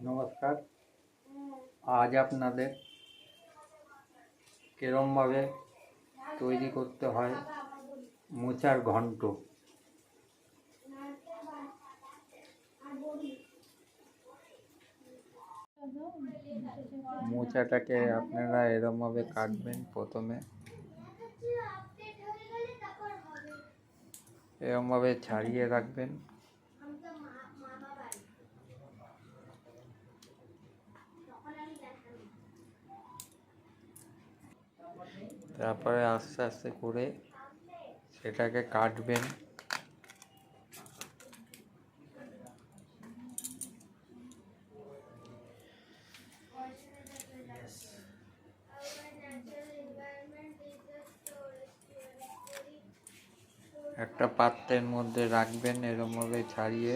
নমস্কার। আজ আপনাদের কেরমভাবে তৈরি করতে হয় মোচার ঘন্ট। মোচাটাকে আপনারা এরমভাবে কাটবেন প্রথমে। এরমভাবে ছাড়িয়ে রাখবেন। তারপরে আস্তে আস্তে করে সেটাকে কাটবেন। একটা পাত্রের মধ্যে রাখবেন এরমভাবে ছাড়িয়ে।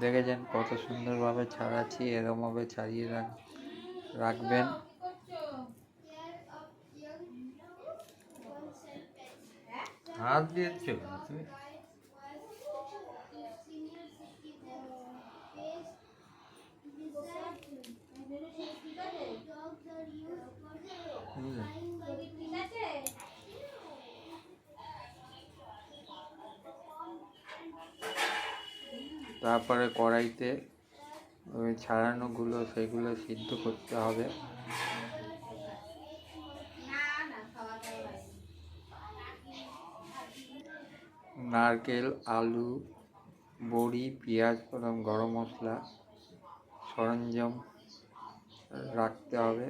দেখেছেন কত সুন্দরভাবে ছাড়াচ্ছি এরমভাবে ছাড়িয়ে রাখ রাখবেন। হাত দিয়েছ তুমি? তারপরে কড়াইতে ওই ছাড়ানোগুলো সেগুলো সিদ্ধ করতে হবে। নারকেল, আলু, বড়ি, পেঁয়াজ এবং গরম মশলা, সরঞ্জাম রাখতে হবে।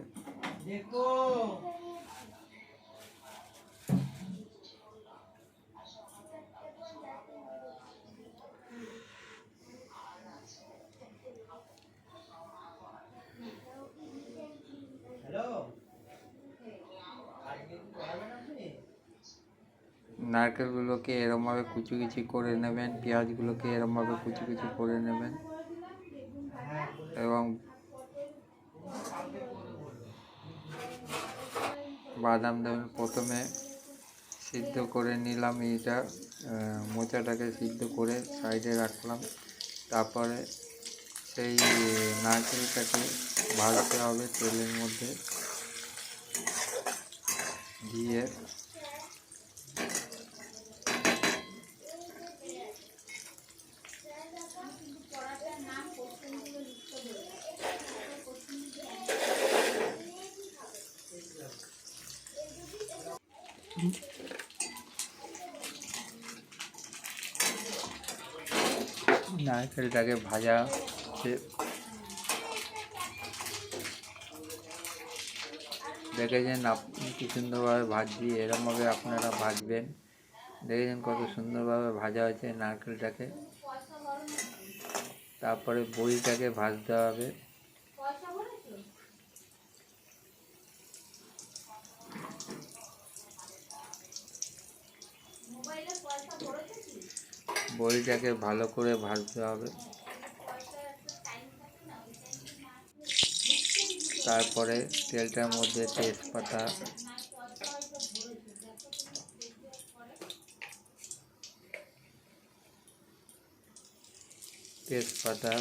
নারকেলগুলোকে এরমভাবে কুচি কুচি করে নেবেন পেঁয়াজগুলোকে এরমভাবে কুচি কুচি করে নেবেন এবং বাদাম দেবেন প্রথমে সিদ্ধ করে নিলাম আহ, মোচাটাকে সিদ্ধ করে সাইডে রাখলাম। তারপরে সেই নারকেলটাকে ভাজতে হবে তেলের মধ্যে দিয়ে নারকেলটাকে ভাজা হচ্ছে। দেখেছেন আপনি কি সুন্দরভাবে ভাজছি, এরমভাবে আপনারা ভাজবেন। দেখেছেন কত সুন্দরভাবে ভাজা হয়েছে নারকেলটাকে। তারপরে বড়িটাকে ভাজতে হবে। বড়িটাকে ভালো করে ভাজতে হবে। তারপরে তেলটার মধ্যে তেজপাতা। তেজপাতা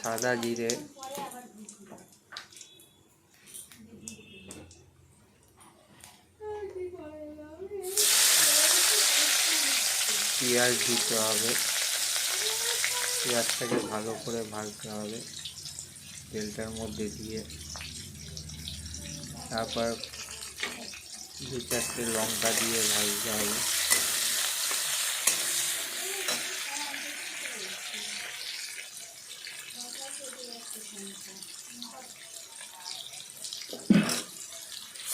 সাদা জিরে। পেঁয়াজ দিতে হবে। পেঁয়াজটাকে ভালো করে ভাজতে হবে। তেলটার মধ্যে দিয়ে। তারপর দু চারটে লঙ্কা দিয়ে ভাজতে হবে।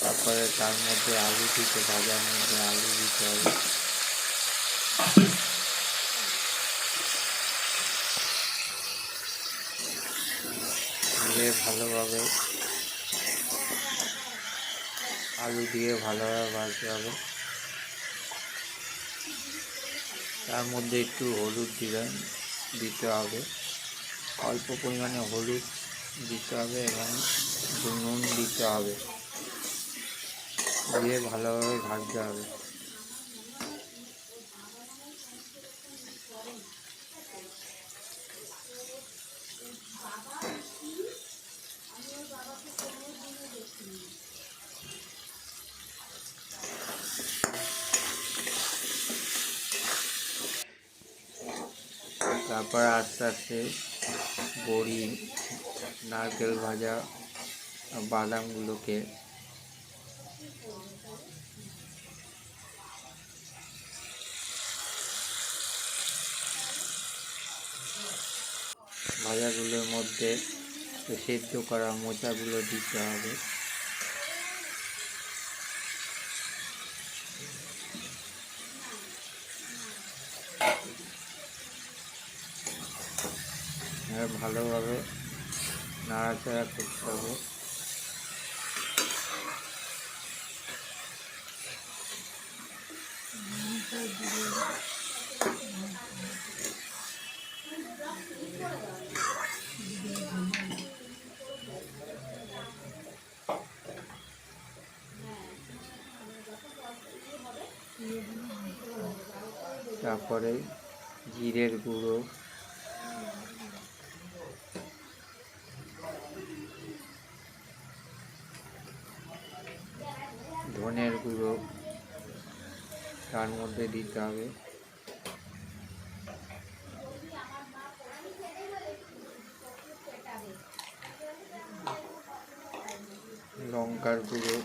তারপরে তার মধ্যে আলু দিতে ভাজার মধ্যে আলু দিতে হবে। দিয়ে ভালোভাবে আলু দিয়ে ভালোভাবে ভাজতে হবে। তার মধ্যে একটু হলুদ দিবেন দিতে হবে। অল্প পরিমাণে হলুদ দিতে হবে এবং নুন দিতে হবে। দিয়ে ভালোভাবে ভাজতে হবে। तपर आस्ते आस्ते बड़ी नारकेल भजा बदामगुलो के ভাজাগুলোর মধ্যে সেদ্ধ করা মোচাগুলো দিতে হবে। ভালোভাবে নাড়াচাড়া করতে হবে। তারপরে জিরের গুঁড়ো। ধনের গুঁড়ো তার মধ্যে দিতে হবে। লঙ্কার গুঁড়ো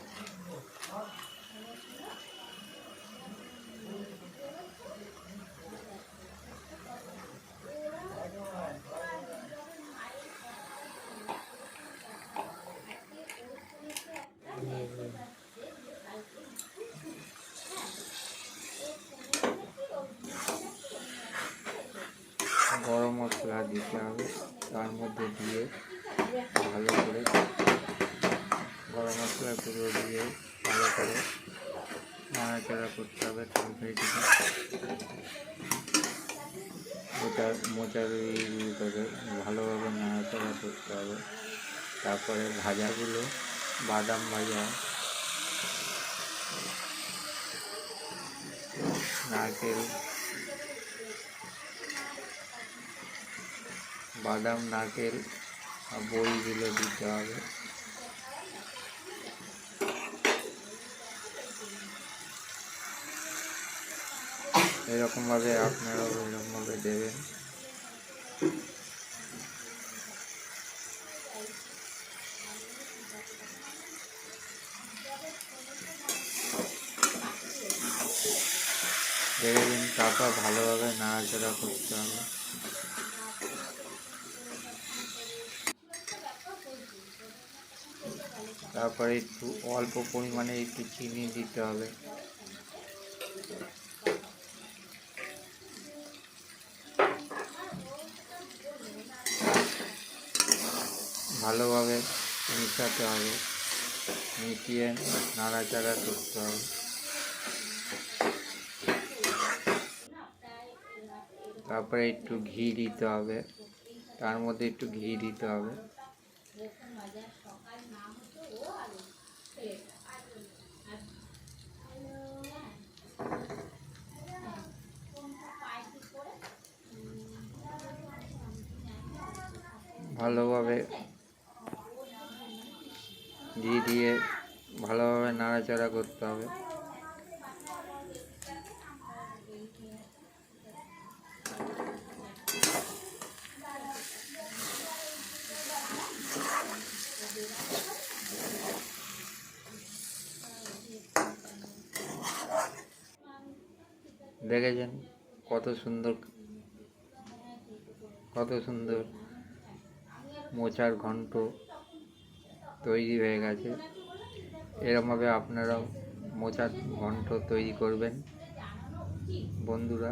গরম হবে। তার মধ্যে দিয়ে ভালো করে গরম মশলা গুঁড়ো দিয়ে ভালো করে নাড়াচাড়া করতে হবে তরকারিটিকে মোচার মোচার করে ভালোভাবে নাড়াচাড়া করতে হবে। তারপরে ভাজাগুলো বাদাম ভাজা। নারকেল বাদাম, নারকেল, আর বড়িগুলো দিতে হবে। এরকমভাবে আপনারাও এরকমভাবে দেবেন। দেখে দিন তারপর ভালোভাবে নাড়াচাড়া করতে হবে। তারপরে একটু অল্প পরিমাণে একটু চিনি দিতে হবে। ভালোভাবে মিশাতে হবে। মিশিয়ে নাড়াচাড়া করতে হবে। তারপরে একটু ঘি দিতে হবে। তার মধ্যে একটু ঘি দিতে হবে। ভালোভাবে ঘি দিয়ে ভালোভাবে নাড়াচাড়া করতে হবে। দেখেছেন কত সুন্দর কত সুন্দর মোচার ঘন্ট তৈরি হয়ে গেছে। এরমভাবে আপনারাও মোচার ঘন্ট তৈরি করবেন। বন্ধুরা